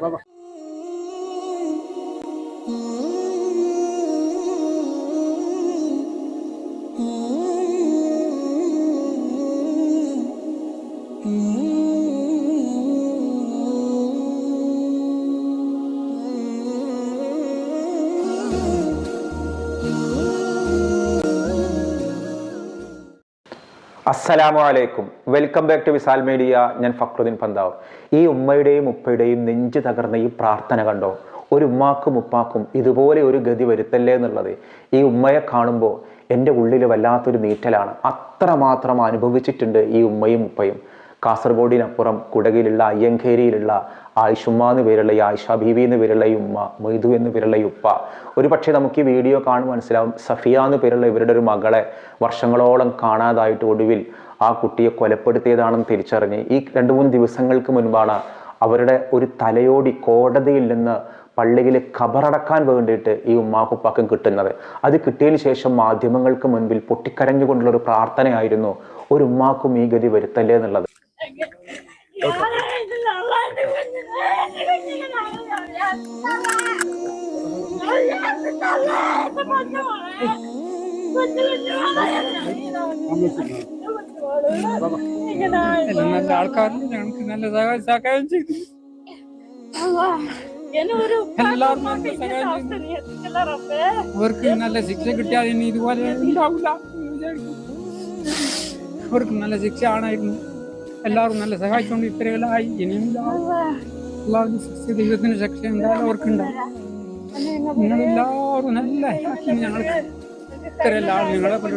Bye-bye. അസ്സലാമു അലൈക്കും welcome back to Visal media ഞാൻ ഫക്രുദ്ദീൻ പന്താവ്. ഈ ഉമ്മയുടെയും ഉപ്പയുടെയും നെഞ്ച് തകർന്ന ഈ പ്രാർത്ഥന കണ്ടോ? ഒരു ഉമ്മാക്കും ഉപ്പാക്കും ഇതുപോലെ ഒരു ഗതി വരുത്തല്ലേ എന്നുള്ളത്. ഈ ഉമ്മയെ കാണുമ്പോൾ എന്റെ ഉള്ളിൽ വല്ലാത്തൊരു നീറ്റലാണ്. അത്രമാത്രം അനുഭവിച്ചിട്ടുണ്ട് ഈ ഉമ്മയും ഉപ്പയും. കാസർഗോഡിനപ്പുറം കുടകിലുള്ള അയ്യങ്കേരിയിലുള്ള ആയിഷുമ്മ എന്ന് പേരുള്ള ഈ ആയിഷ ബീവി എന്ന് പേരുള്ള ഉമ്മ മൈതു എന്ന് പേരുള്ള ഉപ്പ. ഒരു പക്ഷേ നമുക്ക് ഈ വീഡിയോ കാണുമ്പോൾ മനസ്സിലാവും സഫിയ എന്ന് പേരുള്ള ഇവരുടെ ഒരു മകളെ വർഷങ്ങളോളം കാണാതായിട്ട് ഒടുവിൽ ആ കുട്ടിയെ കൊലപ്പെടുത്തിയതാണെന്ന് തിരിച്ചറിഞ്ഞ് ഈ രണ്ട് മൂന്ന് ദിവസങ്ങൾക്ക് മുൻപാണ് അവരുടെ ഒരു തലയോടി കോടതിയിൽ നിന്ന് പള്ളിയിൽ ഖബറടക്കാൻ വേണ്ടിയിട്ട് ഈ ഉമ്മാക്കുപ്പാക്കും കിട്ടുന്നത്. അത് കിട്ടിയതിന് ശേഷം മാധ്യമങ്ങൾക്ക് മുൻപിൽ പൊട്ടിക്കരഞ്ഞുകൊണ്ടുള്ള ഒരു പ്രാർത്ഥനയായിരുന്നു ഒരു ഉമ്മാക്കും ഈ ഗതി വരുത്തല്ലേ എന്നുള്ളത്. എല്ലാം നല്ല ആൾക്കാരുണ്ട് ഞങ്ങൾക്ക് നല്ല സഹായം സഹായം ചെയ്തു എല്ലാവരും നല്ല സഹായം ചെയ്തു അവർക്ക് നല്ല ശിക്ഷ കിട്ടിയാൽ ഇനി എല്ലാവരും നല്ല സഹായിച്ചുകൊണ്ട് ഇത്രയെല്ലാം ആയി ഇനിയും ഉണ്ടാവും. അള്ളാഹുവിന്റെ ശിക്ഷ എന്തായാലും അവർക്കുണ്ടാവും നിങ്ങളെല്ലാവരും നല്ല ആക്കി ഞങ്ങൾക്ക്. ഇത്രയെല്ലാം നിങ്ങളെ പോലെ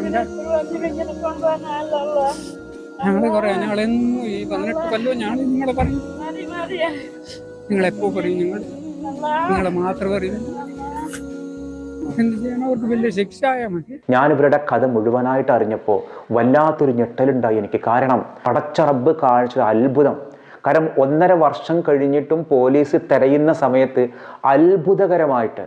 ഞങ്ങൾ പറയാം ഞങ്ങളെന്നും ഈ പതിനെട്ട് കൊല്ലവും ഞങ്ങൾ നിങ്ങളെ പറയും. നിങ്ങളെപ്പോ പറയും നിങ്ങൾ? നിങ്ങളെ മാത്രം പറയും. എന്ത് ചെയ്യണം അവർക്ക് വലിയ ശിക്ഷ ആയാൽ മതി. ഞാൻ ഇവരുടെ കഥ മുഴുവനായിട്ട് അറിഞ്ഞപ്പോൾ വല്ലാത്തൊരു ഞെട്ടലുണ്ടായി എനിക്ക്. കാരണം പടച്ചറബ് കാഴ്ച അത്ഭുതം. കാരണം ഒന്നര വർഷം കഴിഞ്ഞിട്ടും പോലീസ് തിരയുന്ന സമയത്ത് അത്ഭുതകരമായിട്ട്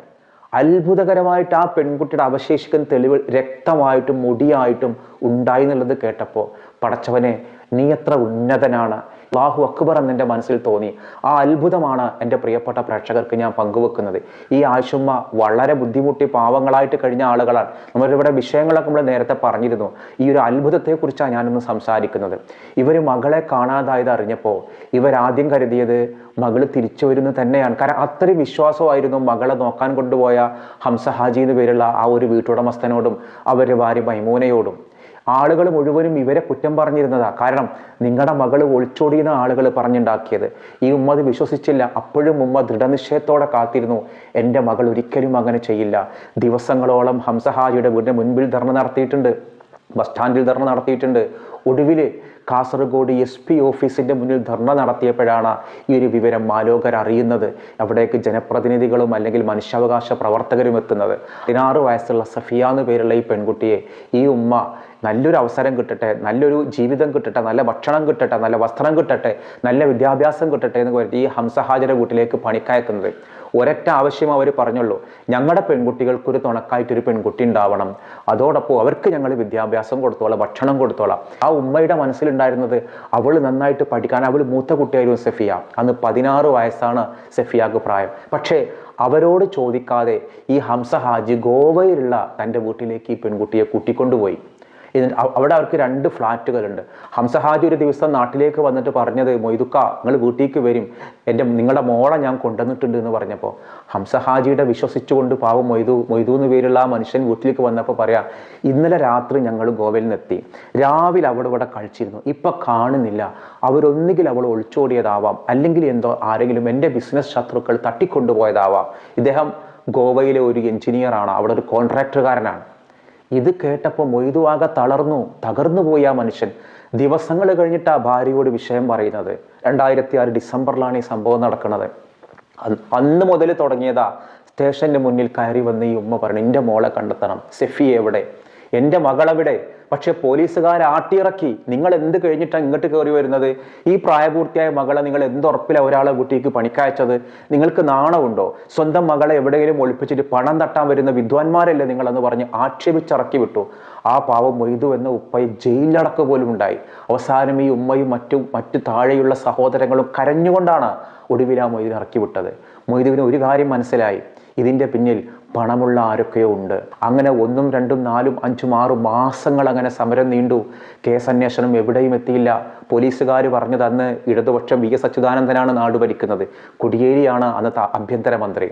അത്ഭുതകരമായിട്ട് ആ പെൺകുട്ടിയുടെ അവശേഷിക്കുന്ന തെളിവ് രക്തമായിട്ടും മുടിയായിട്ടും ഉണ്ടായി എന്നുള്ളത് കേട്ടപ്പോൾ പടച്ചവനെ നീ എത്ര ഉന്നതനാണ്. അള്ളാഹു അക്ബർ എന്ന് എന്റെ മനസ്സിൽ തോന്നി. ആ അത്ഭുതമാണ് എന്റെ പ്രിയപ്പെട്ട പ്രേക്ഷകർക്ക് ഞാൻ പങ്കുവെക്കുന്നത്. ഈ ആശുമ്മ വളരെ ബുദ്ധിമുട്ടി പാവങ്ങളായിട്ട് കഴിഞ്ഞ ആളുകളാണ്. നമ്മളിവിടെ വിഷയങ്ങളൊക്കെ നമ്മൾ നേരത്തെ പറഞ്ഞിരുന്നു. ഈ ഒരു അത്ഭുതത്തെക്കുറിച്ചാണ് ഞാനിന്ന് സംസാരിക്കുന്നത്. ഇവർ മകളെ കാണാതായത് അറിഞ്ഞപ്പോൾ ഇവരാദ്യം കരുതിയത് മകൾ തിരിച്ചു വരുന്നത് തന്നെയാണ്. കാരണം അത്രയും വിശ്വാസമായിരുന്നു മകളെ നോക്കാൻ കൊണ്ടുപോയ ഹംസഹാജി എന്ന് പേരുള്ള ആ ഒരു വീട്ടുടമസ്ഥനോടും അവരുടെ ഭാര്യ മൈമൂനയോടും. ആളുകൾ മുഴുവനും ഇവരെ കുറ്റം പറഞ്ഞിരുന്നതാ. കാരണം നിങ്ങളുടെ മകൾ ഒളിച്ചോടിയുന്ന ആളുകൾ പറഞ്ഞുണ്ടാക്കിയത്. ഈ ഉമ്മ അത് വിശ്വസിച്ചില്ല. അപ്പോഴും ഉമ്മ ദൃഢനിശ്ചയത്തോടെ കാത്തിരുന്നു. എന്റെ മകൾ ഒരിക്കലും അങ്ങനെ ചെയ്യില്ല. ദിവസങ്ങളോളം ഹംസഹാജിയുടെ വീടിന്റെ മുൻപിൽ ധർണ നടത്തിയിട്ടുണ്ട്. ബസ് സ്റ്റാൻഡിൽ ധർണ നടത്തിയിട്ടുണ്ട്. ഒടുവിൽ കാസർഗോഡ് എസ് പി ഓഫീസിന്റെ മുന്നിൽ ധർണ നടത്തിയപ്പോഴാണ് ഈ ഒരു വിവരം മാലോകർ അറിയുന്നത്. അവിടേക്ക് ജനപ്രതിനിധികളും അല്ലെങ്കിൽ മനുഷ്യാവകാശ പ്രവർത്തകരും എത്തുന്നത്. പതിനാറ് വയസ്സുള്ള സഫിയ എന്ന് പേരുള്ള ഈ പെൺകുട്ടിയെ ഈ ഉമ്മ നല്ലൊരു അവസരം കിട്ടട്ടെ നല്ലൊരു ജീവിതം കിട്ടട്ടെ നല്ല ഭക്ഷണം കിട്ടട്ടെ നല്ല വസ്ത്രം കിട്ടട്ടെ നല്ല വിദ്യാഭ്യാസം കിട്ടട്ടെ എന്ന് പറഞ്ഞിട്ട് ഈ ഹംസഹാജര വീട്ടിലേക്ക് പണിക്കയക്കുന്നത്. ഒരൊറ്റ ആവശ്യം അവർ പറഞ്ഞുള്ളൂ. ഞങ്ങളുടെ പെൺകുട്ടികൾക്കൊരു തുണക്കായിട്ടൊരു പെൺകുട്ടി ഉണ്ടാവണം. അതോടൊപ്പം അവർക്ക് ഞങ്ങൾ വിദ്യാഭ്യാസം കൊടുത്തോളാം ഭക്ഷണം കൊടുത്തോളാം. ആ ഉമ്മയുടെ മനസ്സിലുണ്ടായിരുന്നത് അവൾ നന്നായിട്ട് പഠിക്കാൻ അവൾ മൂത്ത കുട്ടിയായിരുന്നു സെഫിയ. അന്ന് പതിനാറ് വയസ്സാണ് സെഫിയാക്ക് പ്രായം. പക്ഷേ അവരോട് ചോദിക്കാതെ ഈ ഹംസ ഹാജി ഗോവയിലുള്ള തന്റെ വീട്ടിലേക്ക് ഈ പെൺകുട്ടിയെ കൂട്ടിക്കൊണ്ടുപോയി. ഇതിന് അവിടെ അവർക്ക് രണ്ട് ഫ്ലാറ്റുകളുണ്ട്. ഹംസഹാജി ഒരു ദിവസം നാട്ടിലേക്ക് വന്നിട്ട് പറഞ്ഞത് മൊയ്തുക്ക നിങ്ങൾ വീട്ടിലേക്ക് വരും. എന്റെ നിങ്ങളുടെ മോളെ ഞാൻ കൊണ്ടുവന്നിട്ടുണ്ട് എന്ന് പറഞ്ഞപ്പോൾ ഹംസഹാജിയുടെ വിശ്വസിച്ചുകൊണ്ട് പാവം മൊയ്തു മൊയ്തു എന്ന് പേരുള്ള ആ മനുഷ്യൻ വീട്ടിലേക്ക് വന്നപ്പോൾ പറയാം ഇന്നലെ രാത്രി ഞങ്ങൾ ഗോവയിൽ നിന്നെത്തി. രാവിലെ അവിടെ ഇവിടെ കഴിച്ചിരുന്നു ഇപ്പം കാണുന്നില്ല. അവരൊന്നുകിൽ അവൾ ഒളിച്ചോടിയതാവാം. അല്ലെങ്കിൽ എന്തോ ആരെങ്കിലും എന്റെ ബിസിനസ് ശത്രുക്കൾ തട്ടിക്കൊണ്ടുപോയതാവാം. ഇദ്ദേഹം ഗോവയിലെ ഒരു എഞ്ചിനീയറാണ് അവിടെ ഒരു കോൺട്രാക്ടറുകാരനാണ് ഇത് കേട്ടപ്പോൾ മൊയ്തുവാകെ തളർന്നു തകർന്നു പോയി ആ മനുഷ്യൻ. ദിവസങ്ങൾ കഴിഞ്ഞിട്ട് ആ ഭാര്യയോട് വിഷയം പറയുന്നത്. രണ്ടായിരത്തി ആറ് ഡിസംബറിലാണ് ഈ സംഭവം നടക്കുന്നത്. അന്ന് അന്ന് മുതൽ തുടങ്ങിയതാ സ്റ്റേഷന്റെ മുന്നിൽ കയറി വന്ന് ഈ ഉമ്മ പറഞ്ഞു എന്റെ മോളെ കണ്ടെത്തണം. സെഫി എവിടെ? എന്റെ മകളവിടെ. പക്ഷെ പോലീസുകാർ ആട്ടിയിറക്കി. നിങ്ങൾ എന്ത് കഴിഞ്ഞിട്ടാണ് ഇങ്ങോട്ട് കയറി വരുന്നത്? ഈ പ്രായപൂർത്തിയായ മകളെ നിങ്ങൾ എന്ത് ഉറപ്പിലാണ് ഒരാളെ കുട്ടിക്ക് പണിക്കയച്ചത്? നിങ്ങൾക്ക് നാണമുണ്ടോ? സ്വന്തം മകളെ എവിടെയെങ്കിലും ഒളിപ്പിച്ചിട്ട് പണം തട്ടാൻ വരുന്ന വിദ്വാൻമാരല്ലേ നിങ്ങളെന്ന് പറഞ്ഞ് ആക്ഷേപിച്ചിറക്കി വിട്ടു. ആ പാവം മൊയ്തു എന്ന ഉപ്പയെ ജയിലിലടക്ക പോലും ഉണ്ടായി. അവസാനം ഈ ഉമ്മയും മറ്റു മറ്റു താഴെയുള്ള സഹോദരങ്ങളും കരഞ്ഞുകൊണ്ടാണ് ഒടുവിൽ ആ ഇറക്കി വിട്ടത്. മൊയ്തുവിന് ഒരു കാര്യം മനസ്സിലായി. ഇതിന്റെ പിന്നിൽ പണമുള്ള ആരൊക്കെയോ ഉണ്ട്. അങ്ങനെ ഒന്നും രണ്ടും നാലും അഞ്ചും ആറും മാസങ്ങൾ അങ്ങനെ സമരം നീണ്ടു. കേസ് അന്വേഷണം എവിടെയും എത്തിയില്ല. പോലീസുകാർ പറഞ്ഞത് അന്ന് ഇടതുപക്ഷം വി. എസ്. അച്യുതാനന്ദനാണ് നാട് ഭരിക്കുന്നത്. കൊടിയേരിയാണ് അന്നത്തെ ആഭ്യന്തരമന്ത്രി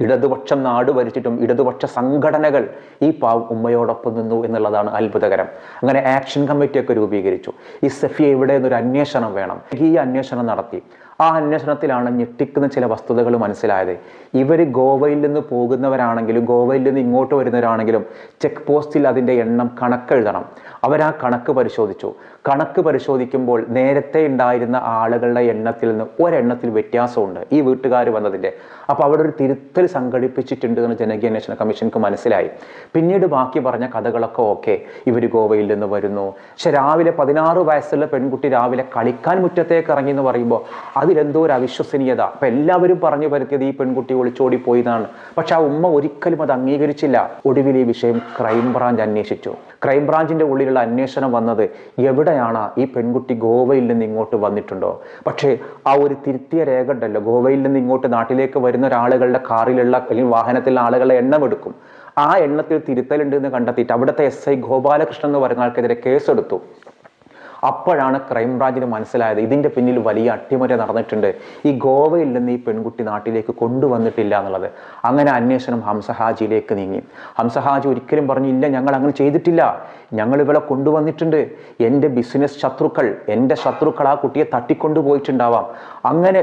ഇടതുപക്ഷം നാട് ഭരിച്ചിട്ടും ഇടതുപക്ഷ സംഘടനകൾ ഈ പാവം ഉമ്മയോടൊപ്പം നിന്നു എന്നുള്ളതാണ് അത്ഭുതകരം. അങ്ങനെ ആക്ഷൻ കമ്മിറ്റിയൊക്കെ രൂപീകരിച്ചു. ഈ സെഫിയ ഇവിടെ നിന്നൊരു അന്വേഷണം വേണം. ഈ അന്വേഷണം നടത്തി. ആ അന്വേഷണത്തിലാണ് ഞെട്ടിക്കുന്ന ചില വസ്തുതകൾ മനസ്സിലായത്. ഇവർ ഗോവയിൽ നിന്ന് പോകുന്നവരാണെങ്കിലും ഗോവയിൽ നിന്ന് ഇങ്ങോട്ട് വരുന്നവരാണെങ്കിലും ചെക്ക് പോസ്റ്റിൽ അതിന്റെ എണ്ണം കണക്കെഴുതണം അവർ ആ കണക്ക് പരിശോധിച്ചു. കണക്ക് പരിശോധിക്കുമ്പോൾ നേരത്തെ ഉണ്ടായിരുന്ന ആളുകളുടെ എണ്ണത്തിൽ നിന്ന് ഒരെണ്ണത്തിൽ വ്യത്യാസമുണ്ട്. ഈ വീട്ടുകാർ വന്നതിന്റെ. അപ്പോൾ അവിടെ ഒരു തിരുത്തൽ സംഘടിപ്പിച്ചിട്ടുണ്ട് എന്ന് ജനകീയ അന്വേഷണ കമ്മീഷനുക്ക് മനസ്സിലായി. പിന്നീട് ബാക്കി പറഞ്ഞ കഥകളൊക്കെ ഓക്കെ. ഇവർ ഗോവയിൽ നിന്ന് വരുന്നു. പക്ഷെ രാവിലെ പതിനാറ് വയസ്സുള്ള പെൺകുട്ടി രാവിലെ കളിക്കാൻ മുറ്റത്തേക്ക് ഇറങ്ങി എന്ന് പറയുമ്പോൾ അതിലെന്തോ ഒരു അവിശ്വസനീയത. അപ്പം എല്ലാവരും പറഞ്ഞു പരത്തിയത് ഈ പെൺകുട്ടി ഒളിച്ചോടി എന്നാണ് പക്ഷെ ആ ഉമ്മ ഒരിക്കലും അത് അംഗീകരിച്ചില്ല. ഒടുവിൽ ഈ വിഷയം ക്രൈംബ്രാഞ്ച് അന്വേഷിച്ചു. ക്രൈംബ്രാഞ്ചിന്റെ ഉള്ളിലുള്ള അന്വേഷണം വന്നത് എവിടെയാണ് ഈ പെൺകുട്ടി ഗോവയിൽ നിന്ന് ഇങ്ങോട്ട് വന്നിട്ടുണ്ടോ? പക്ഷേ ആ ഒരു തിരുത്തിയ രേഖ ഉണ്ടല്ലോ. ഗോവയിൽ നിന്ന് ഇങ്ങോട്ട് നാട്ടിലേക്ക് വരുന്ന ഒരാളുകളുടെ കാറിലുള്ള അല്ലെങ്കിൽ വാഹനത്തിലുള്ള ആളുകളെ എണ്ണം എടുക്കും. ആ എണ്ണത്തിൽ തിരുത്തലുണ്ട് എന്ന് കണ്ടെത്തിയിട്ട് അവിടുത്തെ എസ് ഐ ഗോപാലകൃഷ്ണൻ എന്ന് പറയുന്ന ആൾക്കെതിരെ കേസെടുത്തു. അപ്പോഴാണ് ക്രൈംബ്രാഞ്ചിന് മനസ്സിലായത് ഇതിന്റെ പിന്നിൽ വലിയ അട്ടിമറി നടന്നിട്ടുണ്ട്. ഈ ഗോവയിൽ നിന്ന് ഈ പെൺകുട്ടി നാട്ടിലേക്ക് കൊണ്ടുവന്നിട്ടില്ല എന്നുള്ളത്. അങ്ങനെ അന്വേഷണം ഹംസഹാജിയിലേക്ക് നീങ്ങി. ഹംസഹാജി ഒരിക്കലും പറഞ്ഞില്ല ഞങ്ങൾ അങ്ങനെ ചെയ്തിട്ടില്ല. ഞങ്ങൾ ഇവളെ കൊണ്ടുവന്നിട്ടുണ്ട്. എന്റെ ബിസിനസ് ശത്രുക്കൾ എന്റെ ശത്രുക്കൾ ആ കുട്ടിയെ തട്ടിക്കൊണ്ടുപോയിട്ടുണ്ടാവാം. അങ്ങനെ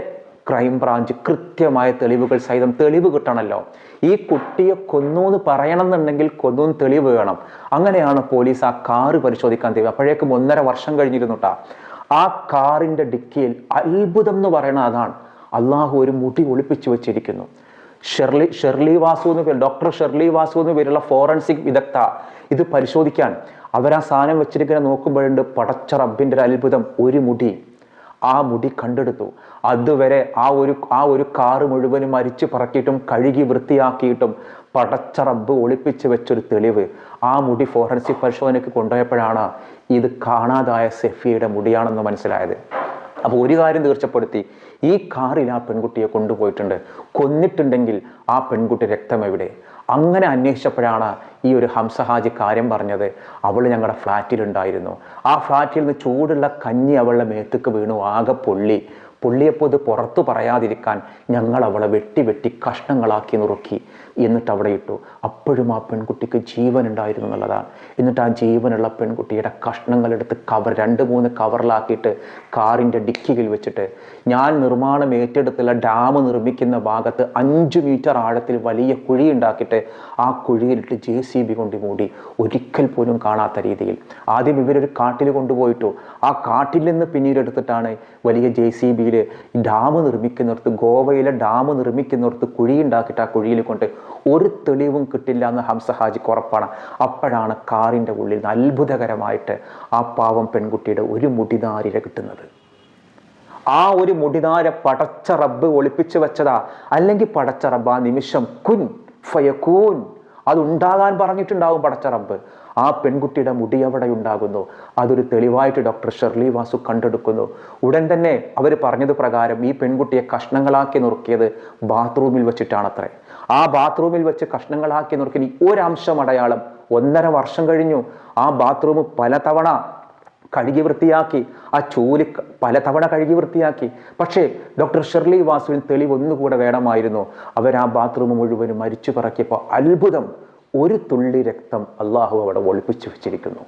ക്രൈംബ്രാഞ്ച് കൃത്യമായ തെളിവുകൾ സഹിതം തെളിവ് കിട്ടണമല്ലോ ഈ കുട്ടിയെ കൊന്നു എന്ന് പറയണം എന്നുണ്ടെങ്കിൽ കൊന്നു തെളിവ് വേണം. അങ്ങനെയാണ് പോലീസ് ആ കാറ് പരിശോധിക്കാൻ തീരുമാനം അപ്പോഴേക്കും ഒന്നര വർഷം കഴിഞ്ഞിരുന്നുട്ടാ ആ കാറിന്റെ ഡിക്കിയിൽ അത്ഭുതം എന്ന് പറയുന്നത് അതാണ്. അള്ളാഹു ഒരു മുടി ഒളിപ്പിച്ചു വെച്ചിരിക്കുന്നു. ഷെർലി ഷെർലി വാസു എന്ന് പേര് ഡോക്ടർ ഷെർലി വാസു എന്ന് പേരുള്ള ഫോറൻസിക് വിദഗ്ധ ഇത് പരിശോധിക്കാൻ. അവരാ സാധനം വെച്ചിരിക്കുന്ന നോക്കുമ്പോഴുണ്ട് പടച്ച റബ്ബിന്റെ ഒരു അത്ഭുതം ഒരു മുടി. ആ മുടി കണ്ടെടുത്തു. അതുവരെ ആ ഒരു ആ ഒരു കാറ് മുഴുവനും അരിച്ചു പറക്കിയിട്ടും കഴുകി വൃത്തിയാക്കിയിട്ടും പടച്ച ഒളിപ്പിച്ച് വെച്ചൊരു തെളിവ്. ആ മുടി ഫോറൻസിക് പരിശോധനയ്ക്ക് കൊണ്ടുപോയപ്പോഴാണ് ഇത് കാണാതായ സെഫിയുടെ മുടിയാണെന്ന് മനസ്സിലായത്. അപ്പോൾ ഒരു കാര്യം തീർച്ചപ്പെടുത്തി. ഈ കാറിൽ ആ പെൺകുട്ടിയെ കൊണ്ടുപോയിട്ടുണ്ട്. കൊന്നിട്ടുണ്ടെങ്കിൽ ആ പെൺകുട്ടി രക്തം എവിടെ? അങ്ങനെ അന്വേഷിച്ചപ്പോഴാണ് ഈ ഒരു ഹംസഹാജി കാര്യം പറഞ്ഞത്. അവൾ ഞങ്ങളുടെ ഫ്ലാറ്റിലുണ്ടായിരുന്നു. ആ ഫ്ലാറ്റിൽ നിന്ന് ചൂടുള്ള കഞ്ഞി അവളുടെ മേത്തേക്ക് വീണു ആകെ പൊള്ളി. പൊള്ളിയപ്പോൾ ഇത് പുറത്തു പറയാതിരിക്കാൻ ഞങ്ങൾ അവളെ വെട്ടി വെട്ടി കഷ്ണങ്ങളാക്കി നുറുക്കി എന്നിട്ട് അവിടെ ഇട്ടു. അപ്പോഴും ആ പെൺകുട്ടിക്ക് ജീവൻ ഉണ്ടായിരുന്നു എന്നുള്ളതാണ്. എന്നിട്ട് ആ ജീവനുള്ള പെൺകുട്ടിയുടെ കഷ്ണങ്ങളെടുത്ത് കവർ രണ്ട് മൂന്ന് കവറിലാക്കിയിട്ട് കാറിന്റെ ഡിക്കിയിൽ വെച്ചിട്ട് ഞാൻ നിർമ്മാണം ഏറ്റെടുത്തുള്ള ഡാം നിർമ്മിക്കുന്ന ഭാഗത്ത് അഞ്ച് മീറ്റർ ആഴത്തിൽ വലിയ കുഴി ഉണ്ടാക്കിയിട്ട് ആ കുഴിയിലിട്ട് ജെ സി ബി കൊണ്ട് മൂടി. ഒരിക്കൽ പോലും കാണാത്ത രീതിയിൽ. ആദ്യം ഇവരൊരു കാട്ടിൽ കൊണ്ടുപോയിട്ടു. ആ കാട്ടിൽ നിന്ന് പിന്നീട് എടുത്തിട്ടാണ് വലിയ ജെ സി ബിയിൽ ഡാം നിർമ്മിക്കുന്നിടത്ത് ഗോവയിലെ ഡാം നിർമ്മിക്കുന്നിടത്ത് കുഴി ഉണ്ടാക്കിയിട്ട് ആ കുഴിയിൽ കൊണ്ട് ഒരു തെളിവും കിട്ടില്ല എന്ന് ഹംസഹാജി ഉറപ്പാണ്. അപ്പോഴാണ് കാറിന്റെ ഉള്ളിൽ നിന്ന് അത്ഭുതകരമായിട്ട് ആ പാവം പെൺകുട്ടിയുടെ ഒരു മുടിനാരിര കിട്ടുന്നത്. ആ ഒരു മുടിനാര പടച്ച റബ്ബ് ഒളിപ്പിച്ചു വെച്ചതാ. അല്ലെങ്കിൽ പടച്ച റബ്ബ് ആ നിമിഷം കുൻ ഫയക്കൂൻ. അതുണ്ടാകാൻ പറഞ്ഞിട്ടുണ്ടാവും പടച്ച റബ്ബ്. ആ പെൺകുട്ടിയുടെ മുടി അവിടെ ഉണ്ടാകുന്നു. അതൊരു തെളിവായിട്ട് ഡോക്ടർ ഷെർലി വാസു കണ്ടെടുക്കുന്നു. ഉടൻ തന്നെ അവർ പറഞ്ഞത് പ്രകാരം ഈ പെൺകുട്ടിയെ കഷ്ണങ്ങളാക്കി നുറുക്കിയത് ബാത്റൂമിൽ വെച്ചിട്ടാണത്രേ. ആ ബാത്റൂമിൽ വെച്ച് കഷ്ണങ്ങളാക്കി നുറുക്കി ഒരംശം അടയാളം ഒന്നര വർഷം കഴിഞ്ഞു. ആ ബാത്റൂം പലതവണ കഴുകി വൃത്തിയാക്കി ആ ചൂലി പലതവണ കഴുകി വൃത്തിയാക്കി. പക്ഷേ ഡോക്ടർ ഷെർലി വാസുവിന് തെളിവ് ഒന്നുകൂടെ വേണമായിരുന്നു. അവർ ആ ബാത്റൂം മുഴുവനും മരിച്ചു പറക്കിയപ്പോൾ അത്ഭുതം. ഒരു തുള്ളി രക്തം അള്ളാഹു അവിടെ ഒളിപ്പിച്ചു വെച്ചിരിക്കുന്നു.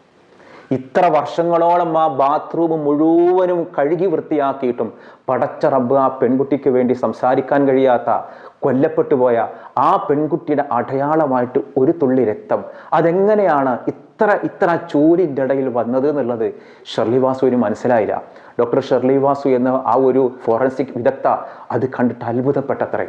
ഇത്ര വർഷങ്ങളോളം ആ ബാത്റൂം മുഴുവനും കഴുകി വൃത്തിയാക്കിയിട്ടും പടച്ച റബ്ബ് ആ പെൺകുട്ടിക്ക് വേണ്ടി സംസാരിക്കാൻ കഴിയാത്ത കൊല്ലപ്പെട്ടു പോയ ആ പെൺകുട്ടിയുടെ അടയാളമായിട്ട് ഒരു തുള്ളി രക്തം. അതെങ്ങനെയാണ് ഇത്ര ഇത്ര ചൂലിന്റെ ഇടയിൽ വന്നത് എന്നുള്ളത് ഷെർലി വാസുവിന് മനസ്സിലായില്ല. ഡോക്ടർ ഷെർലി വാസു എന്ന ആ ഒരു ഫോറൻസിക് വിദഗ്ധ അത് കണ്ടിട്ട് അത്ഭുതപ്പെട്ടത്രേ.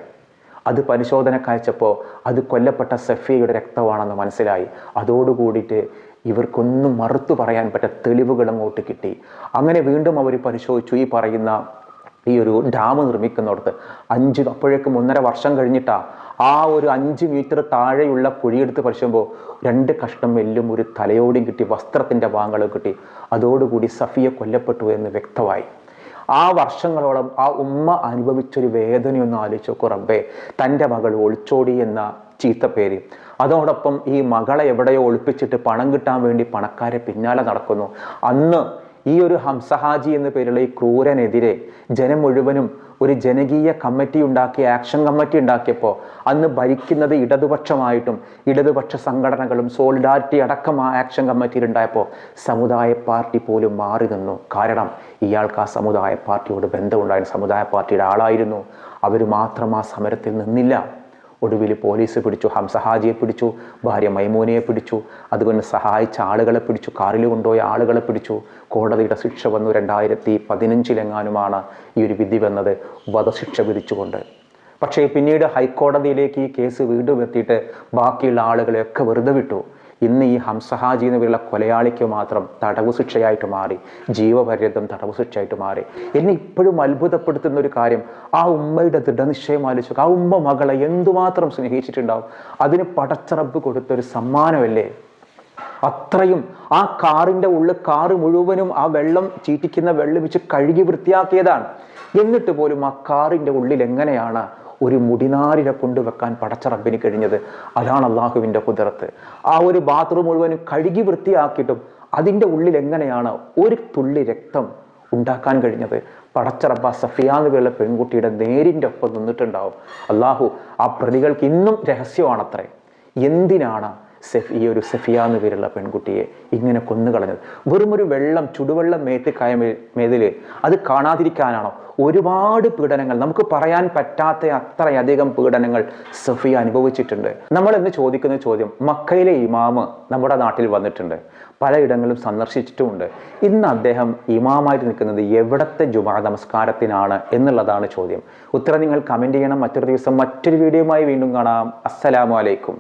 അത് പരിശോധന കഴിച്ചപ്പോൾ അത് കൊല്ലപ്പെട്ട സഫിയയുടെ രക്തമാണെന്ന് മനസ്സിലായി. അതോടുകൂടിയിട്ട് ഇവർക്കൊന്നും മറുത്തു പറയാൻ പറ്റ തെളിവുകൾ അങ്ങോട്ട് കിട്ടി. അങ്ങനെ വീണ്ടും അവർ പരിശോധിച്ചു. ഈ പറയുന്ന ഈ ഒരു ഡാം നിർമ്മിക്കുന്നിടത്ത് അഞ്ച് അപ്പോഴേക്കും ഒന്നര വർഷം കഴിഞ്ഞിട്ടാ ആ ഒരു അഞ്ച് മീറ്റർ താഴെയുള്ള കുഴിയെടുത്ത് പരിശോധിക്കുമ്പോൾ രണ്ട് കഷ്ണം എല്ലും ഒരു തലയോടും കിട്ടി വസ്ത്രത്തിന്റെ ഭാഗങ്ങളും കിട്ടി. അതോടുകൂടി സഫിയ കൊല്ലപ്പെട്ടു എന്ന് വ്യക്തമായി. ആ വർഷങ്ങളോളം ആ ഉമ്മ അനുഭവിച്ചൊരു വേദനയൊന്നും ആലോചിച്ച് നോക്കൂ റബ്ബേ. തന്റെ മകൾ ഒളിച്ചോടി എന്ന ചീത്തപ്പേര് അതോടൊപ്പം ഈ മകളെ എവിടെയോ ഒളിപ്പിച്ചിട്ട് പണം കിട്ടാൻ വേണ്ടി പണക്കാരെ പിന്നാലെ നടക്കുന്നു. അന്ന് ഈ ഒരു ഹംസഹാജി എന്ന പേരുള്ള ഈ ക്രൂരനെതിരെ ജനം മുഴുവനും ഒരു ജനകീയ കമ്മിറ്റി ഉണ്ടാക്കി ആക്ഷൻ കമ്മിറ്റി ഉണ്ടാക്കിയപ്പോൾ അന്ന് ഭരിക്കുന്നത് ഇടതുപക്ഷമായിട്ടും ഇടതുപക്ഷ സംഘടനകളും സോളിഡാരിറ്റി അടക്കം ആ ആക്ഷൻ കമ്മിറ്റിയിൽ ഉണ്ടായപ്പോൾ സമുദായ പാർട്ടി പോലും മാറി നിന്നു. കാരണം ഇയാൾക്ക് ആ സമുദായ പാർട്ടിയോട് ബന്ധമുണ്ടായിരുന്നു. സമുദായ പാർട്ടിയുടെ ആളായിരുന്നു. അവർ മാത്രം ആ സമരത്തിൽ നിന്നില്ല. ഒടുവിൽ പോലീസ് പിടിച്ചു ഹംസഹാജിയെ പിടിച്ചു ഭാര്യ മൈമൂനയെ പിടിച്ചു അതുകൊണ്ട് സഹായിച്ച ആളുകളെ പിടിച്ചു കാറിൽ കൊണ്ടുപോയ ആളുകളെ പിടിച്ചു. കോടതിയുടെ ശിക്ഷ വന്നു. രണ്ടായിരത്തി പതിനഞ്ചിലെങ്ങാനുമാണ് ഈ ഒരു വിധി വന്നത്. വധശിക്ഷ വിധിച്ചുകൊണ്ട്. പക്ഷേ പിന്നീട് ഹൈക്കോടതിയിലേക്ക് ഈ കേസ് വീണ്ടും എത്തിയിട്ട് ബാക്കിയുള്ള ആളുകളെയൊക്കെ വെറുതെ വിട്ടു. ഇന്ന് ഈ ഹംസഹാജി എന്ന് പേരുള്ള കൊലയാളിക്ക് മാത്രം തടവു ശിക്ഷയായിട്ട് മാറി ജീവപര്യന്തം തടവു ശിക്ഷയായിട്ട് മാറി. എന്നെ ഇപ്പോഴും അത്ഭുതപ്പെടുത്തുന്ന ഒരു കാര്യം ആ ഉമ്മയുടെ ദൃഢനിശ്ചയം ആലോചിച്ചു ആ ഉമ്മ മകളെ എന്തുമാത്രം സ്നേഹിച്ചിട്ടുണ്ടാവും? അതിന് പടച്ചറബ് കൊടുത്തൊരു സമ്മാനമല്ലേ? അത്രയും ആ കാറിന്റെ ഉള്ളിൽ കാറ് മുഴുവനും ആ വെള്ളം ചീറ്റിക്കുന്ന വെള്ളം വെച്ച് കഴുകി വൃത്തിയാക്കിയതാണ്. എന്നിട്ട് പോലും ആ കാറിന്റെ ഉള്ളിൽ എങ്ങനെയാണ് ഒരു മുടിനാരിനെ കൊണ്ടുവെക്കാൻ പടച്ച റബ്ബിന് കഴിഞ്ഞത് അതാണ് അള്ളാഹുവിന്റെ കുതിരത്ത്. ആ ഒരു ബാത്റൂം മുഴുവനും കഴുകി വൃത്തിയാക്കിയിട്ടും അതിന്റെ ഉള്ളിൽ എങ്ങനെയാണ് ഒരു തുള്ളി രക്തം ഉണ്ടാക്കാൻ കഴിഞ്ഞത്? പടച്ചറബ സഫിയ എന്ന് പേരുള്ള പെൺകുട്ടിയുടെ നേരിന്റെ ഒപ്പം നിന്നിട്ടുണ്ടാവും. അള്ളാഹു ആ പ്രതികൾക്ക് ഇന്നും രഹസ്യമാണത്രേ. എന്തിനാണ് സെഫ് ഈ ഒരു സെഫിയ എന്ന് പേരുള്ള പെൺകുട്ടിയെ ഇങ്ങനെ കൊന്നുകളഞ്ഞത്. വെറും ഒരു വെള്ളം ചുടുവെള്ളം മേത്ത് കായ മേതിൽ അത് കാണാതിരിക്കാനാണോ? ഒരുപാട് പീഡനങ്ങൾ നമുക്ക് പറയാൻ പറ്റാത്ത അത്രയധികം പീഡനങ്ങൾ സഫിയ അനുഭവിച്ചിട്ടുണ്ട്. നമ്മൾ എന്ന് ചോദിക്കുന്ന ചോദ്യം മക്കയിലെ ഇമാമ് നമ്മുടെ നാട്ടിൽ വന്നിട്ടുണ്ട്. പലയിടങ്ങളും സന്ദർശിച്ചിട്ടുമുണ്ട്. ഇന്ന് അദ്ദേഹം ഇമാമായിട്ട് നിൽക്കുന്നത് എവിടത്തെ ജുമാ നമസ്കാരത്തിനാണ് എന്നുള്ളതാണ് ചോദ്യം. ഉത്തരം നിങ്ങൾ കമന്റ് ചെയ്യണം. മറ്റൊരു ദിവസം മറ്റൊരു വീഡിയോയുമായി വീണ്ടും കാണാം. അസ്സലാമു അലൈക്കും.